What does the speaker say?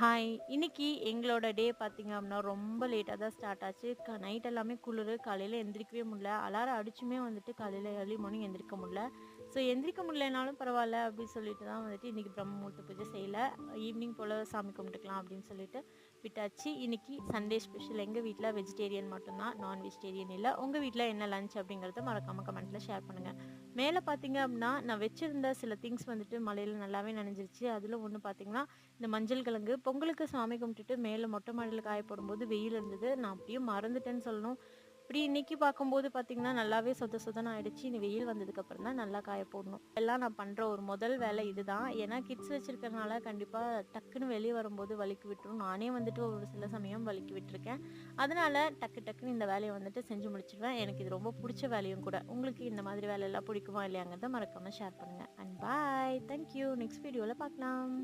Hi இன்னைக்கு எங்களோட டே பார்த்தீங்க அப்படின்னா ரொம்ப லேட்டாக தான் ஸ்டார்ட் ஆச்சு. க நைட் எல்லாமே குளிர். காலையில் எந்திரிக்கவே முடியல. அலாரம் அடிச்சுமே வந்துட்டு காலையில் ஏர்லி மார்னிங் எந்திரிக்க முடியல. ஸோ எந்திரிக்க முடியலனாலும் பரவாயில்ல அப்படின்னு சொல்லிட்டு தான் வந்துட்டு இன்றைக்கி பிரம்ம முகூர்த்த பூஜை செய்யலை. ஈவினிங் போல் சாமி கும்பிட்டுக்கலாம் அப்படின்னு சொல்லிட்டு விட்டாச்சு. இன்னைக்கு சண்டே ஸ்பெஷல் எங்கள் வீட்டில் வெஜிடேரியன் மட்டும்தான் நான் வெஜிடேரியன் இல்லை. உங்கள் வீட்டில் என்ன லஞ்ச் அப்படிங்கிறத மறக்காமல் கமெண்ட்டில் ஷேர் பண்ணுங்கள் மேலே பார்த்தீங்க அப்படின்னா நான் வச்சுருந்த சில திங்ஸ் வந்துட்டு மழையில் நல்லாவே நனைஞ்சிருச்சு. அதில் ஒன்று பார்த்தீங்கன்னா இந்த மஞ்சள் கிழங்கு. பொங்கலுக்கு சாமி கும்பிட்டுட்டு மேலே மொட்டை மாடலுக்கு காயப்படும் போது வெயில் இருந்தது. நான் அப்படியே மறந்துட்டேன்னு சொல்லணும். இப்படி இன்னைக்கு பார்க்கும்போது பார்த்தீங்கன்னா நல்லாவே சொத சொதன்னு ஆயிடுச்சு. இனி வெயில் வந்ததுக்கப்புறம் தான் நல்லா காய போடணும். எல்லாம் நான் பண்ணுற ஒரு முதல் வேலை இதுதான். ஏன்னா கிட்ஸ் வச்சிருக்கறனால கண்டிப்பாக டக்குன்னு வெளியே வரும்போது வலிக்கு விட்டுரும். நானே வந்துட்டு ஒரு சில சமயம் வலிக்கு விட்டுருக்கேன். அதனால டக்கு டக்குன்னு இந்த வேலையை வந்துட்டு செஞ்சு முடிச்சிடுவேன் எனக்கு இது ரொம்ப பிடிச்ச வேலையும் கூட. உங்களுக்கு இந்த மாதிரி வேலையெல்லாம் பிடிக்குமா இல்லையாங்கிறத மறக்காமல் ஷேர் பண்ணுங்கள் அண்ட் பாய் தேங்க்யூ நெக்ஸ்ட் வீடியோவில் பார்க்கலாம்.